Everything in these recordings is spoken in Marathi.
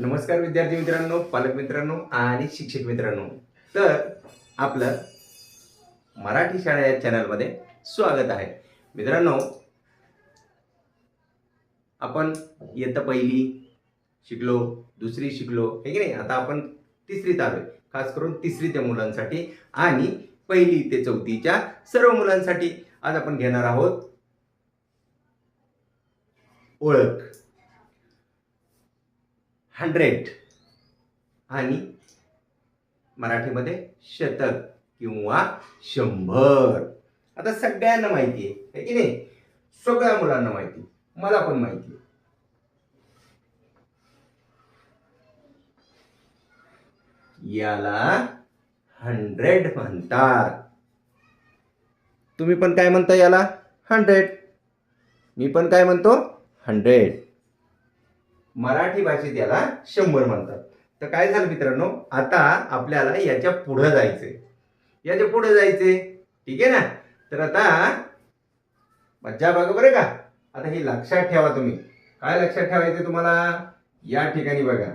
नमस्कार विद्यार्थी मित्रांनो पालक मित्रांनो आणि शिक्षक मित्रांनो. तर आपलं मराठी शाळा या चॅनलमध्ये स्वागत आहे. मित्रांनो आपण इयत्ता पहिली शिकलो दुसरी शिकलो हे की नाही? आता आपण तिसरीत आलोय. खास करून तिसरी त्या मुलांसाठी आणि पहिली ते चौथीच्या सर्व मुलांसाठी आज आपण घेणार आहोत ओळख. हंड्रेड. आणि मराठीमध्ये शतक किंवा शंभर. आता सगळ्यांना माहिती आहे की नाही? सगळ्या मुलांना माहिती मला पण माहिती आहे. याला हंड्रेड म्हणतात. तुम्ही पण काय म्हणता याला? हंड्रेड. मी पण काय म्हणतो? हंड्रेड. मराठी भाषेत याला शंभर म्हणतात. तर काय झालं मित्रांनो? आता आपल्याला याच्या पुढं जायचंय. याच्यापुढे जायचंय. ठीक आहे ना? तर आता मज्जा बघा बरं का. आता हे लक्षात ठेवा तुम्ही. काय लक्षात ठेवायचं तुम्हाला? या ठिकाणी बघा.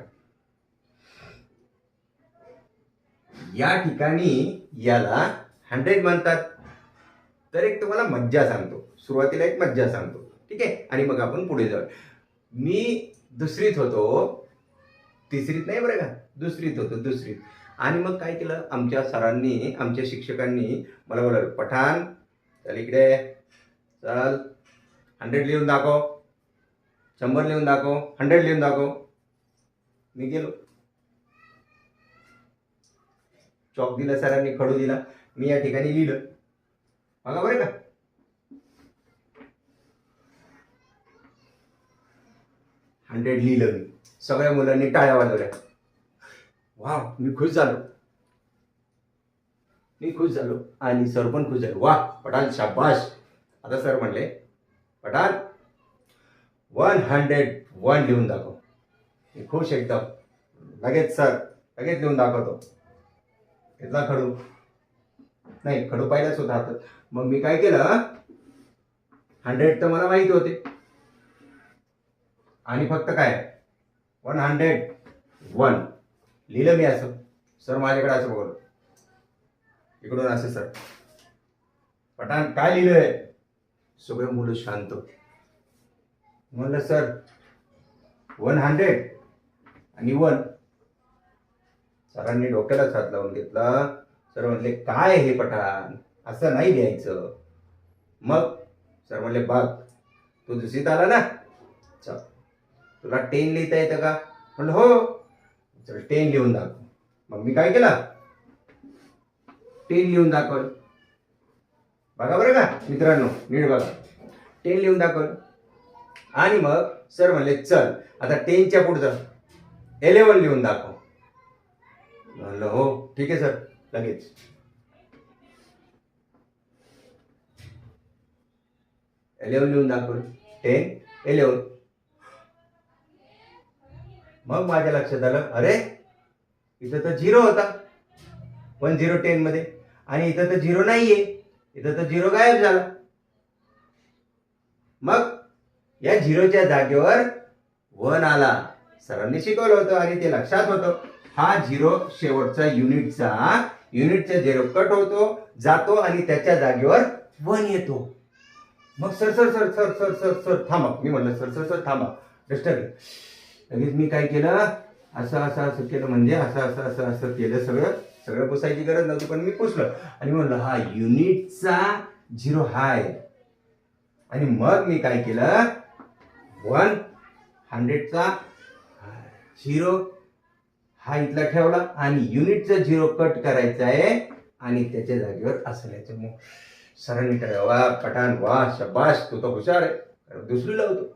या ठिकाणी याला हंड्रेड म्हणतात. तर एक तुम्हाला मज्जा सांगतो. सुरुवातीला एक मज्जा सांगतो. ठीक आहे? आणि मग आपण पुढे जाऊ मी दुसरीत होतो. तिसरीत नाही बरं का? दुसरीत होतो दुसरीत. आणि मग काय केलं? आमच्या सरांनी आमच्या शिक्षकांनी मला बोलावलं पठाण चल इकडे. चल. हंड्रेड लिहून दाखव. शंभर लिहून दाखव. हंड्रेड लिहून दाखव. मी गेलो. चॉक दिला सरांनी खडू दिला. मी या ठिकाणी लिहिलं. बघा बरं का? हंड्रेड लिहिलं मी. सगळ्या मुलांनी टाळ्या वाजवल्या. वा मी खुश झालो. मी खुश झालो आणि सर पण खुश झाले. वा पठाण शाबाश आता सर म्हणले पठाण वन हंड्रेड वन लिहून दाखव. मी खुश एकदम. लगेच सर लगेच लिहून दाखवतो. घेतला खडू. नाही खडू पाहिलाच होता हातात. मग मी काय केलं? हंड्रेड तर मला माहिती होते. आणि फक्त काय? वन हंड्रेड वन लिहिलं मी असं. सर माझ्याकडे असं बघलं इकडून असं सर पठाण काय लिहिलंय? सगळे मुलं शांत. म्हणलं सर वन हंड्रेड आणि वन सरांनी डोक्यालाच हात लावून घेतला. सर म्हणले काय हे पठाण? असं नाही लिहायचं. मग सर म्हणले बाग तू दुसरीत आला ना? तुला टेन लिहिता येतं का? म्हणलं हो. चल टेन लिहून दाखव. मग मी काय केला? टेन लिहून दाखवलं बघा बरं का मित्रांनो नीट बघा. टेन लिहून दाखवलं आणि मग सर म्हणले चल आता टेनच्या पुढचं. एलेवन लिहून दाखव. म्हणलं हो ठीक आहे सर. लगेच. एलेवन लिहून दाखवलं टेन एलेवन मग माझ्या लक्षात आलं अरे इथं तर झिरो होता. वन झिरो टेन मध्ये. आणि इथं तर झिरो नाहीये. इथं तर झिरो गायब झाला. मग या झिरोच्या जागेवर वन आला. सरांनी शिकवलं होतं आणि ते लक्षात होतं. हा झिरो शेवटचा युनिटचा युनिटचा झिरो कट होतो जातो आणि त्याच्या जागेवर वन येतो. मग sir sir sir sir sir sir sir थांबा. मी म्हणलं सर सर सर थांबा. डस्टर लगेच मी काय केलं असं असं असं केलं म्हणजे असं असं असं असं केलं सगळं सगळं पुसायची गरज नव्हती पण मी पुसलं. आणि म्हणलं हा युनिटचा झिरो हाय. आणि मग मी काय केलं वन हंड्रेडचा झिरो हा इथला ठेवला आणि युनिटचा झिरो कट करायचा आहे आणि त्याच्या जागेवर असं मग सरांनी काय वा पठाण वा शबाश तू तर हुशार आहे. दुसरी लावतो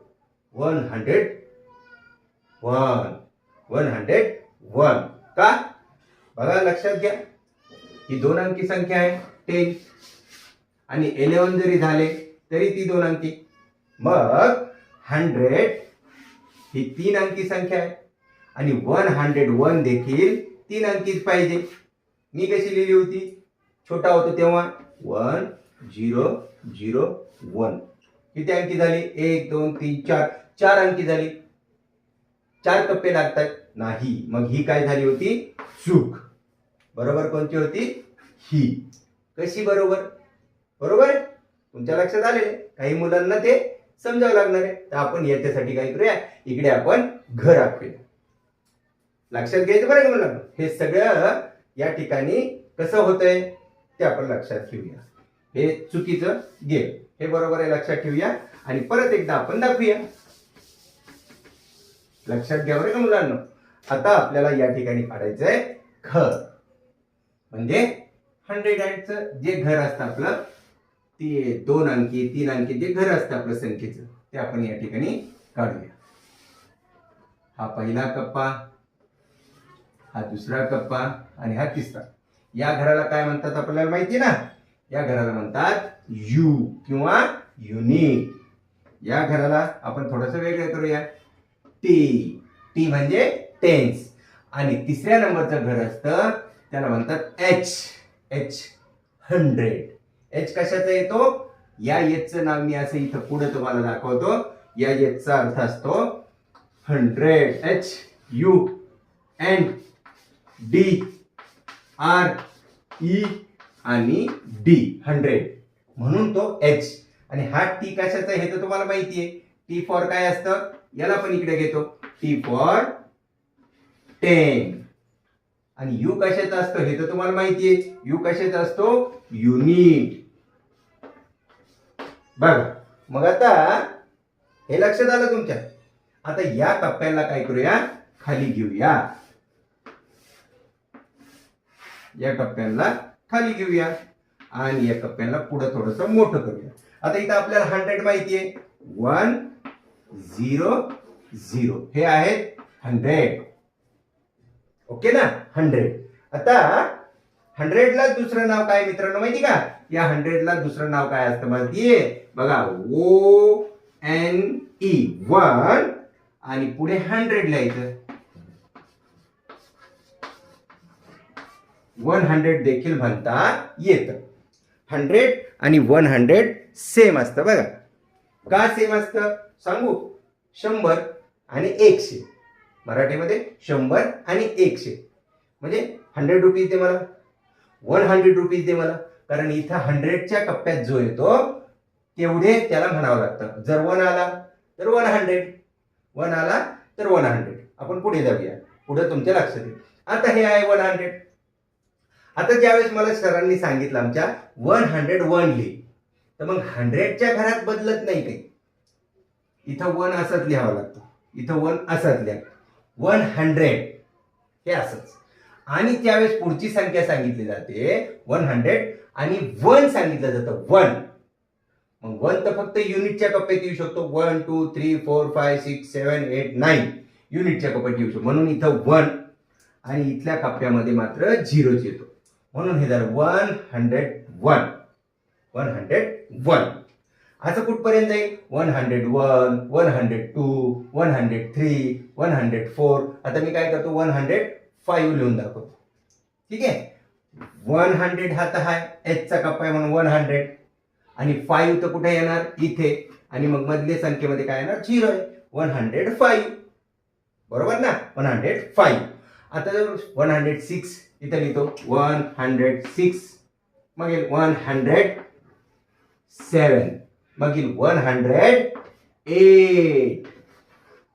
one hundred one. One hundred one. का? बघा लक्षात घ्या. ही दोन अंकी संख्या आहे टेन आणि इलेवन जरी झाले तरी ती दोन अंकी. मग हंड्रेड ही तीन अंकी संख्या आहे. आणि वन हंड्रेड वन देखील तीन अंकीच पाहिजे. मी कशी लिहिली होती? छोटा होतो तेव्हा. One zero zero one. किती अंकी झाली? एक दोन तीन चार. चार अंकी झाली. चार कप्पे लागतात. नाही. मग ही काय झाली होती? चूक बरोबर कोणती होती? ही. कशी बरोबर? बरोबर? तुमच्या लक्षात आले? काही मुलांना ते समजावं लागणार आहे. तर आपण याच्यासाठी काय करूया? इकडे आपण घर आखूया. लक्षात घ्यायचं बरं का मुलांना? हे सगळं या ठिकाणी कसं होतंय? ते आपण लक्षात ठेवूया. हे चुकीचं गेम हे बरोबर आहे लक्षात ठेवूया. आणि परत एकदा आपण दाखवूया. लक्षात घ्या बरं का मुलांना. आता आपल्याला या ठिकाणी काढायचंय घर. म्हणजे हंड्रेड अँडचं जे घर असतं आपलं ते दोन अंकी तीन अंकी जे घर असतं आपलं संख्येचं ते आपण या ठिकाणी काढूया. हा पहिला कप्पा हा दुसरा कप्पा आणि हा तिसरा. या घराला काय म्हणतात आपल्याला माहिती ना? या घराला म्हणतात यू किंवा युनिट या घराला आपण थोडस वेगळं करूया. टी टी म्हणजे टेन्स आणि तिसऱ्या नंबरचं घर असतं त्याला म्हणतात एच एच हंड्रेड एच कशाचा येतो? या एचचं नाव मी असं इथं पुढे तुम्हाला दाखवतो. या एचचा अर्थ असतो hundred H U N D R E आणि डी हंड्रेड म्हणून तो एच आणि हा टी कशाचा आहे हे तर तुम्हाला माहिती आहे. टी फॉर काय असतं? याला आपण इकडे घेतो. टी फॉर टेन आणि यू कशाचा असतो हे तर तुम्हाला माहिती आहे. यू कशाचा असतो? युनिट बघा. मग आता हे लक्षात आलं तुमच्या? आता या टप्प्याला काय करूया? खाली घेऊया. या टप्प्यांना खाली घेऊया. आणि या टप्प्याला पुढे थोडस मोठं करूया. आता इथं आपल्याला हंड्रेड माहिती आहे. One zero zero. हे आहेत हंड्रेड ओके ना? हंड्रेड आता हंड्रेडला दुसरं नाव काय मित्रांनो? माहिती का? या हंड्रेडला दुसरं नाव काय असतं माहितीये बघा ओ एन ई वन आणि पुढे हंड्रेड लिहायचं. वन हंड्रेड देखील म्हणता येतं. हंड्रेड आणि वन हंड्रेड सेम असतं बघा. का सेम असतं? सांगू? शंभर आणि एकशे. मराठीमध्ये शंभर आणि एकशे. म्हणजे हंड्रेड रुपीज दे मला. वन हंड्रेड रुपीज दे मला. कारण इथं हंड्रेडच्या कप्प्यात जो येतो तेवढे त्याला म्हणावं लागतं. जर वन आला तर वन हंड्रेड वन आला तर वन हंड्रेड आपण पुढे जाऊया. पुढे तुमच्या लक्षात येईल. आता हे आहे वन हंड्रेड आता ज्यावेळेस मला सरांनी सांगितलं आमच्या वन हंड्रेड वन लिह तर मग हंड्रेडच्या घरात बदलत नाही काही. इथं वन असंच लिहावं लागतं. इथं वन असंच लिहा. One hundred. हे असंच. आणि त्यावेळेस पुढची संख्या सांगितली जाते. One hundred. आणि वन सांगितलं जातं. वन. मग वन तर फक्त युनिटच्या कप्प्यात येऊ शकतो. One two three four five six seven eight nine युनिटच्या कप्प्यात येऊ शकतो. म्हणून इथं वन आणि इथल्या कप्प्यामध्ये मात्र झिरोच येतो. म्हणून हे झालं one hundred one. One hundred one. असं कुठपर्यंत जाईल one hundred one one hundred two one hundred three one hundred four आता मी काय करतो वन हंड्रेड फाईव्ह लिहून दाखवतो ठीक आहे वन हंड्रेड हा तर आहे एचचा कप्पा आहे म्हणून वन हंड्रेड आणि फाईव्ह तर कुठे येणार इथे आणि मग मधल्या संख्येमध्ये काय येणार झिरो आहे वन हंड्रेड फाईव्ह बरोबर ना वन हंड्रेड फाईव्ह आता जर वन हंड्रेड सिक्स इथं लिहितो वन हंड्रेड सिक्स मग वन हंड्रेड सेवन मग इन वन हंड्रेड एट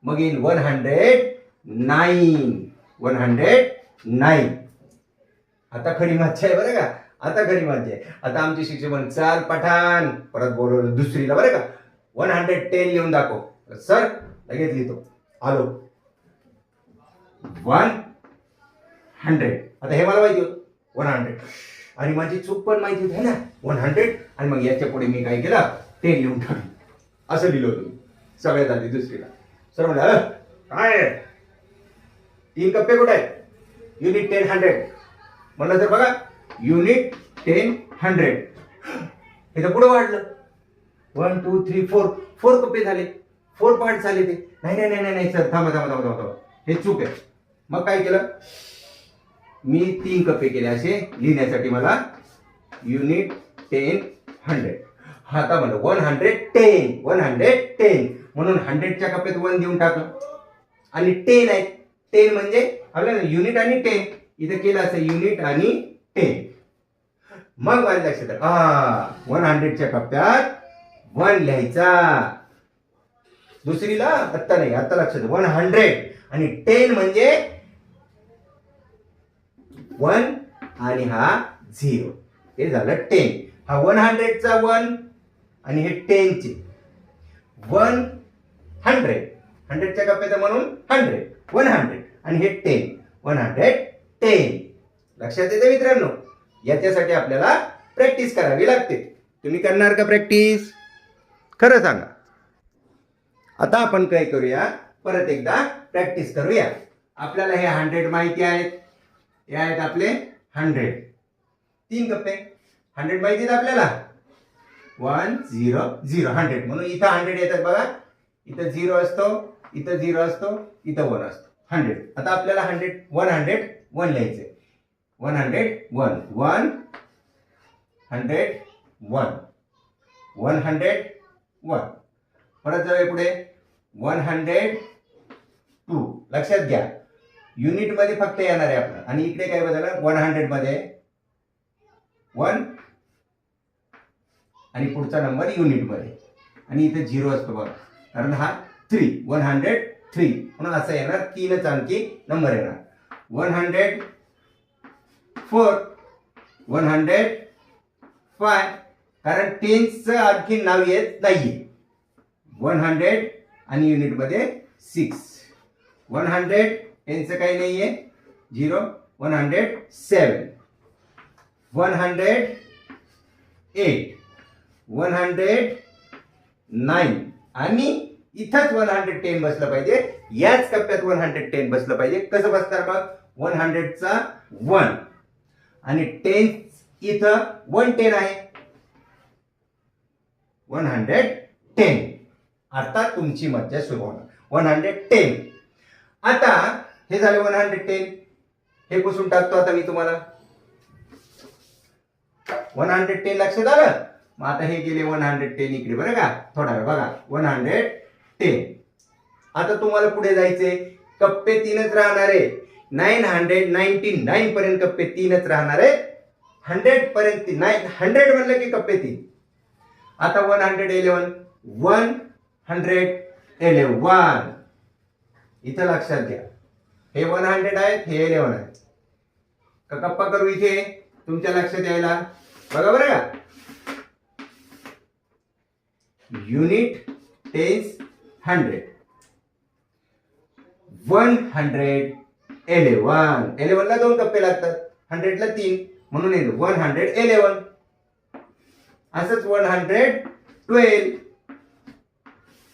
मग in one hundred nine one hundred nine आता खरी मज्जा आहे बरं का? आता खरी मज्जा आहे. आता आमचे शिक्षक चाल पठाण. परत बोलवलं दुसरीला बरं का? वन हंड्रेड टेन लिहून दाखव. सर लगेच लिहितो. आलो. वन हंड्रेड आता हे मला माहिती होतं. वन हंड्रेड आणि माझी चूक पण माहिती होती ना? वन हंड्रेड आणि मग याच्यापुढे मी काय केलं? ते लिहून ठेव. असं लिहिलं होतं सगळ्यात आधी दुसरीला. सर म्हणलं काय तीन कप्पे कुठे आहेत? युनिट टेन हंड्रेड म्हणलं तर बघा युनिट टेन हंड्रेड हे तर पुढे वाढलं. One two three four four कप्पे झाले. फोर पार्ट झाले ते. नाही नाही नाही नाही नाही सर थांबा थांबा थांबा थांबा. हे चूक आहे. मग काय केलं? मी तीन कप्पे केले असे लिहिण्यासाठी मला युनिट टेन हंड्रेड हा आता म्हणलं? One hundred ten one hundred ten म्हणून हंड्रेडच्या कप्प्यात वन देऊन टाकलं. आणि टेन आहे. टेन म्हणजे आपल्याला युनिट आणि टेन इथं केलं असं युनिट आणि टेन मग माझ्या लक्षात आलं, वन हंड्रेडच्या कप्प्यात वन लिहायचा. दुसरीला आत्ता नाही आता लक्षात वन हंड्रेड आणि टेन म्हणजे वन आणि हा झिरो हे झालं टेन हा वन हंड्रेडचा वन आणि हे टेनचे वन हंड्रेड हंड्रेडच्या कप्प्यात म्हणून हंड्रेड वन हंड्रेड आणि हे टेन वन हंड्रेड टेन लक्षात येते मित्रांनो? याच्यासाठी आपल्याला प्रॅक्टिस करावी लागते. तुम्ही करणार का प्रॅक्टिस खरं सांगा. आता आपण काय करूया? परत एकदा प्रॅक्टिस करूया. आपल्याला हे हंड्रेड माहिती आहेत. हे आहेत आपले हंड्रेड तीन कप्पे हंड्रेड माहिती आहेत आपल्याला? वन झिरो झिरो हंड्रेड म्हणून इथं हंड्रेड येतात बघा. इथं झिरो असतो इथं झिरो असतो इथं वन असतो. हंड्रेड आता आपल्याला हंड्रेड वन हंड्रेड वन लिहायचंय. One hundred one one hundred one one hundred one परत जाऊया पुढे. वन हंड्रेड टू लक्षात घ्या. युनिटमध्ये फक्त येणार आहे आपलं. आणि इकडे काय बदलणार? वन हंड्रेडमध्ये वन आणि पुढचा नंबर युनिटमध्ये आणि इथे झिरो असतो बघा. कारण हा थ्री वन हंड्रेड थ्री म्हणून असं येणार? तीनच आणखी नंबर येणार. One hundred four one hundred five कारण टेन्सचं आणखी नाव येत नाहीये. वन हंड्रेड आणि युनिटमध्ये सिक्स वन हंड्रेड टेनचं काही नाही आहे zero one hundred seven one hundred eight one hundred nine आणि इथंच वन हंड्रेड टेन बसलं पाहिजे. याच कप्प्यात वन हंड्रेड टेन बसलं पाहिजे. कसं बसणार मग? वन हंड्रेडचा वन आणि टेन इथं वन टेन आहे. वन हंड्रेड टेन आता तुमची मज्जा सुरू होणार. वन हंड्रेड टेन आता हे झाले वन हंड्रेड टेन हे पुसून टाकतो आता मी तुम्हाला. वन हंड्रेड टेन लक्षात आलं? मग आता हे गेले वन हंड्रेड टेन इकडे. बरं का? थोडा वेळ बघा. वन हंड्रेड टेन आता तुम्हाला पुढे जायचे कप्पे तीनच राहणार आहे. नाईन हंड्रेड नाईन्टी नाईन पर्यंत कप्पे तीनच राहणार आहे. हंड्रेड पर्यंत नाईन हंड्रेड म्हणलं की कप्पे तीन. आता one hundred eleven one hundred eleven इथं लक्षात घ्या. हे वन हंड्रेड आहेत हे इलेवन आहेत. का कप्पा करू इथे. तुमच्या लक्षात यायला. बघा बरं का? Unit tens hundred one hundred eleven एलेवनला दोन कप्पे लागतात हंड्रेडला तीन म्हणून येईल वन हंड्रेड एलेवन असंच one hundred twelve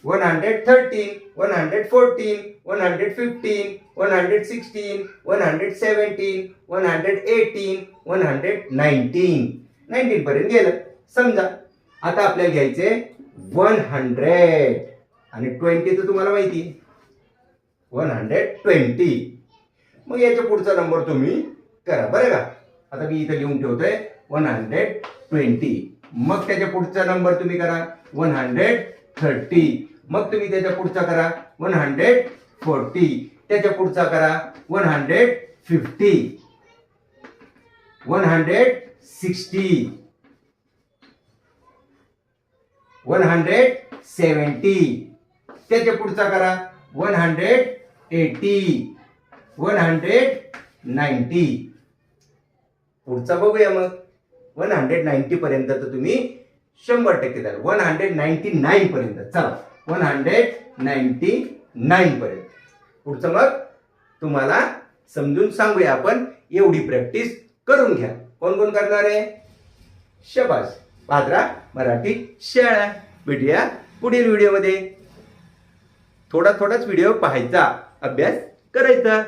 one hundred thirteen one hundred fourteen one hundred fifteen one hundred sixteen one hundred seventeen one hundred eighteen one hundred nineteen nineteen पर्यंत गेलं समजा आता आपल्याला घ्यायचे वन हंड्रेड आणि ट्वेंटी तर तुम्हाला माहिती. वन हंड्रेड ट्वेंटी मग याच्या पुढचा नंबर तुम्ही करा. बरं का? आता मी इथं लिहून ठेवतोय. वन हंड्रेड ट्वेंटी मग त्याच्या पुढचा नंबर तुम्ही करा. वन हंड्रेड थर्टी मग तुम्ही त्याच्या पुढचा करा. वन हंड्रेड फोर्टी त्याच्या पुढचा करा. One hundred fifty one hundred sixty one hundred seventy त्याच्या पुढचा करा. One hundred eighty one hundred ninety पुढचा बघूया मग. वन हंड्रेड नाईन्टी पर्यंत तर तुम्ही शंभर टक्के झालं वन हंड्रेड नाईन्टी नाईन पर्यंत. चला. वन हंड्रेड नाईन्टी नाईन पर्यंत. पुढचं मग तुम्हाला समजून सांगूया आपण. एवढी प्रॅक्टिस करून घ्या. कोण कोण करणार आहे? शबास. भाद्रा मराठी शाळा भेटूया पुढील व्हिडिओमध्ये थोडा थोडाच व्हिडिओ पाहायचा. अभ्यास करायचा.